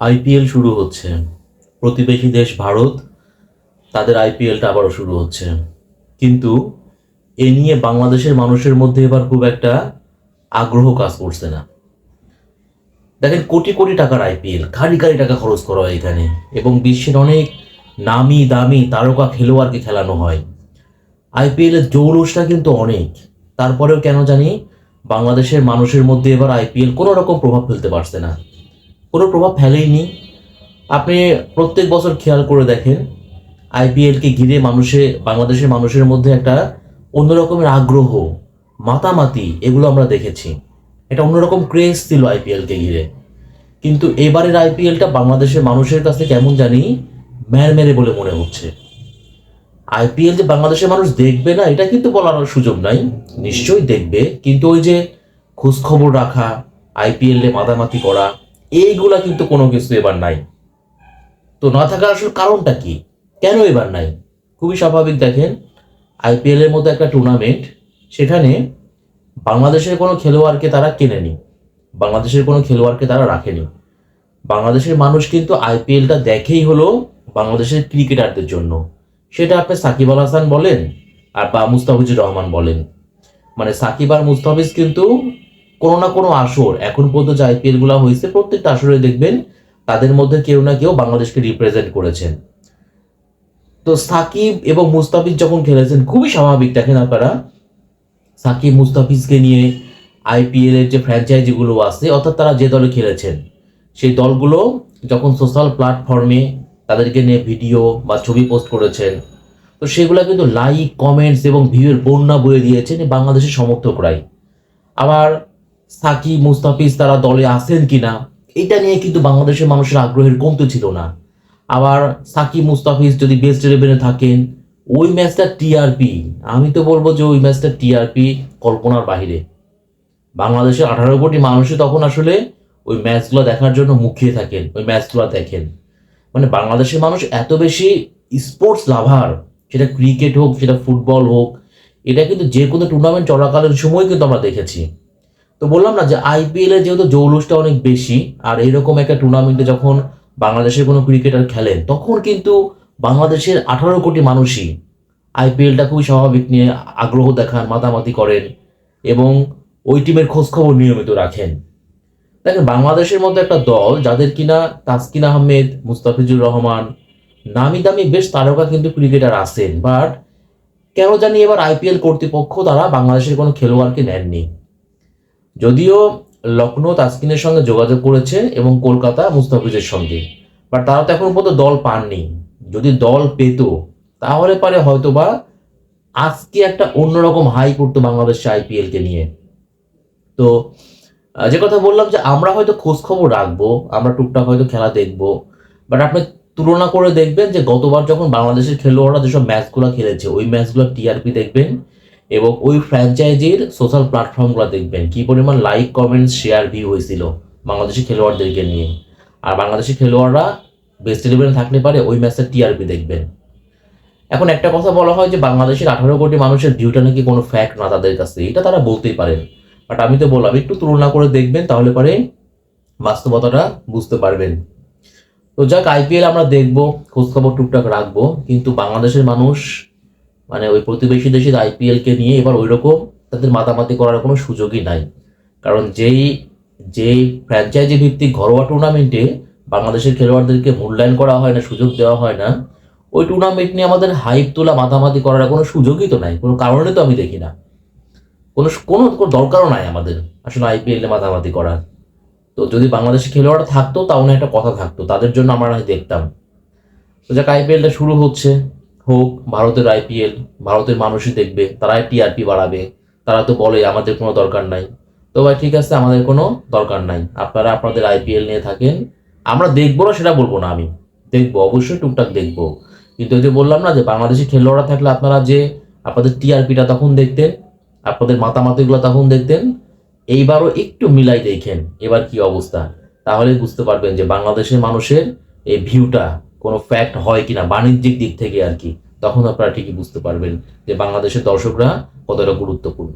IPL শুরু হচ্ছে। প্রতিবেশী দেশ ভারত, তাদের আইপিএলটা আবারও শুরু হচ্ছে। কিন্তু এ নিয়ে বাংলাদেশের মানুষের মধ্যে এবার খুব একটা আগ্রহ কাজ করছে না। দেখেন, কোটি কোটি টাকার আইপিএল খাড়ি খাড়ি টাকা খরচ করা হয় এখানে। এবং বিশ্বের অনেক নামি দামি তারকা খেলোয়াড়কে খেলানো হয়। আইপিএলের জৌলুসটা কিন্তু অনেক। তারপরেও কেন জানি বাংলাদেশের মানুষের মধ্যে এবার আইপিএল কোনো রকম প্রভাব ফেলতে পারছে না। কোনো প্রভাব ফেলেইনি। আপনি প্রত্যেক বছর খেয়াল করে দেখেন আইপিএলকে ঘিরে মানুষে, বাংলাদেশের মানুষের মধ্যে একটা অন্যরকমের আগ্রহ, মাতামাতি, এগুলো আমরা দেখেছি। এটা অন্যরকম ক্রেজ ছিল আইপিএলকে ঘিরে। কিন্তু এবারের আইপিএলটা বাংলাদেশের মানুষের কাছে কেমন জানি ম্যারমেরে বলে মনে হচ্ছে। আইপিএল যে বাংলাদেশের মানুষ দেখবে না, এটা কিন্তু বলার সুযোগ নাই। নিশ্চয়ই দেখবে, কিন্তু ওই যে খোঁজখবর রাখা আইপিএল মাতামাতি করা এইগুলা কিন্তু কোনো কিছু এবার নাই। তো না থাকার আসল কারণটা কি? কেন এবার নাই? খুবই স্বাভাবিক দেখেন আইপিএল এর মতো একটা টুর্নামেন্ট সেখানে বাংলাদেশের কোনো খেলোয়াড়কে তারা কেনেনি, বাংলাদেশের কোনো খেলোয়াড়কে তারা রাখেনি। বাংলাদেশের মানুষ কিন্তু আইপিএলটা দেখেই হলো বাংলাদেশের ক্রিকেটারদের জন্য। সেটা আপনি সাকিব আল হাসান বলেন আর বা মুস্তাফিজুর রহমান বলেন। মানে সাকিব আর মুস্তাফিজ কিন্তু কোনো না কোনো আসর। এখন পর্যন্ত যে আইপিএলগুলা হয়েছে, প্রত্যেকটা আসরে দেখবেন তাদের মধ্যে কেউ না কেউ বাংলাদেশকে রিপ্রেজেন্ট করেছেন। তো সাকিব এবং মুস্তাফিজ যখন খেলেছেন, খুবই স্বাভাবিক, দেখেন আপনারা, সাকিব মুস্তাফিজকে নিয়ে আইপিএল এর যে ফ্র্যাঞ্চাইজিগুলো আছে, অর্থাৎ তারা যে দলে খেলেছেন, সেই দলগুলো যখন সোশ্যাল প্ল্যাটফর্মে তাদেরকে নিয়ে ভিডিও বা ছবি পোস্ট করেছেন, তো সেগুলো কিন্তু লাইক কমেন্টস এবং ভিউয়ের বন্যা বয়ে দিয়েছেন বাংলাদেশের সমর্থকরাই। আবার সাকিব, মুস্তাফিজ তারা দলে আসেন কিনা, এটা নিয়ে কিন্তু বাংলাদেশের মানুষের আগ্রহের কমতে ছিল না। আবার সাকিব, মুস্তাফিজ যদি বেস্ট ইলেভেনে থাকেন, ওই ম্যাচটা টিআরপি আমি তো বলব যে ওই ম্যাচটা টিআরপি কল্পনার বাইরে বাংলাদেশের আঠারো কোটি মানুষই তখন আসলে ওই ম্যাচগুলো দেখার জন্য মুখিয়ে থাকেন, ওই ম্যাচগুলো দেখেন। মানে বাংলাদেশের মানুষ এত বেশি স্পোর্টস লাভার সেটা ক্রিকেট হোক, সেটা ফুটবল হোক, এটা কিন্তু যে কোনো টুর্নামেন্ট চলাকালীন সময় কিন্তু আমরা দেখেছি। তো বললাম না যে আইপিএল এর যেহেতু জৌলুসটা অনেক বেশি, আর এরকম একটা টুর্নামেন্টে যখন বাংলাদেশের কোনো ক্রিকেটার খেলেন, তখন কিন্তু বাংলাদেশের আঠারো কোটি মানুষই আইপিএলটা খুবই স্বাভাবিক নিয়ে আগ্রহ দেখান, মাতামাতি করেন এবং ওই টিমের খোঁজখবর নিয়মিত রাখেন। দেখেন, বাংলাদেশের মধ্যে একটা দল যাদের কিনা তাসকিন আহমেদ, মুস্তাফিজুর রহমান, নামি দামি বেশ তারকা কিন্তু ক্রিকেটার আছেন বাট কেন জানি এবার আইপিএল কর্তৃপক্ষ তারা বাংলাদেশের কোনো খেলোয়াড়কে নেননি। যদিও লখনৌ তাসকিনের সঙ্গে যোগাযোগ করেছে এবং কলকাতা মুস্তাফিজের সঙ্গে। বাট তারা তো এখন পর্যন্ত দল পাননি। যদি দল পেত, তাহলে পারে হয়তো বা আজকে একটা অন্যরকম হাই করতো বাংলাদেশে আইপিএল কে নিয়ে। তো যে কথা বললাম যে আমরা হয়তো খোঁজ খবর রাখব, আমরা টুকটাক হয়তো খেলা দেখব বাট আপনি তুলনা করে দেখবেন যে গতবার যখন বাংলাদেশের খেলোয়াড়রা যেসব ম্যাচগুলো খেলেছে, ওই ম্যাচগুলো টিআরপি দেখবেন এবং ওই ফ্র্যাঞ্চাইজির সোশ্যাল প্ল্যাটফর্মগুলো দেখবেন। কি পরিমাণ লাইক কমেন্ট শেয়ার ভিউ হয়েছিল বাংলাদেশি খেলোয়াড়দেরকে নিয়ে। আর বাংলাদেশি খেলোয়াড়রা বেস্ট ইলেভেনে থাকলে পারে ওই ম্যাচটা টিআরপি দেখবেন। এখন একটা কথা বলা হয় যে বাংলাদেশের আঠারো কোটি মানুষের ভিউটা নাকি কোনো ফ্যাক্ট না তাদের কাছে এটা তারা বলতেই পারেন বাট আমি তো বললাম, একটু তুলনা করে দেখবেন, তাহলে পরে বাস্তবতাটা বুঝতে পারবেন। তো যাক আইপিএল আমরা দেখব, খোঁজখবর টুকটাক রাখব। কিন্তু বাংলাদেশের মানুষ মানে ওই প্রতিবেশী দেশের আইপিএল কে নিয়ে এবার ওই রকম তাদের মাতামাতি করার কোনো সুযোগই নাই। কারণ যেই যেই ফ্র্যাঞ্চাইজি ভিত্তিক ঘরোয়া টুর্নামেন্টে বাংলাদেশের খেলোয়াড়দেরকে মূল্যায়ন করা হয় না, সুযোগ দেওয়া হয় না, ওই টুর্নামেন্ট নিয়ে আমাদের হাইপ তোলা, মাতামাতি করার কোনো সুযোগই তো নাই। কোনো কারণে তো আমি দেখি না। কোনো কোনো দরকারও নাই আমাদের আসলে আইপিএল এ মাতামাতি করার। তো যদি বাংলাদেশি খেলোয়াড় থাকতো না একটা কথা থাকতো। তাদের জন্য আমরা দেখতাম। তো যাক আইপিএলটা শুরু হচ্ছে। হোক, ভারতের আইপিএল ভারতের মানুষই দেখবে তারাই টিআরপি বাড়াবে, তারা তো বলে আমাদের কোনো দরকার নাই। তো ভাই, ঠিক আছে, আমাদের কোনো দরকার নাই। আপনারা আপনাদের আইপিএল নিয়ে থাকেন। আমরা দেখব না সেটা বলব না আমি। দেখব, অবশ্যই টুকটাক দেখব। কিন্তু ওই যে বললাম না যে বাংলাদেশি খেলোয়াড়রা থাকলে আপনারা যে আপনাদের টিআরপিটা তখন দেখতেন, আপনাদের মাতামাতিগুলো তখন দেখতেন, এইবারও একটু মিলাই দেখেন, এবার কি অবস্থা। তাহলে বুঝতে পারবেন যে বাংলাদেশের মানুষের এই ভিউটা কোনো ফ্যাক্ট হয় কিনা বাণিজ্যিক দিক থেকে আর কি, তখন আপনারা ঠিকই বুঝতে পারবেন যে বাংলাদেশের দর্শকরা কতটা গুরুত্বপূর্ণ।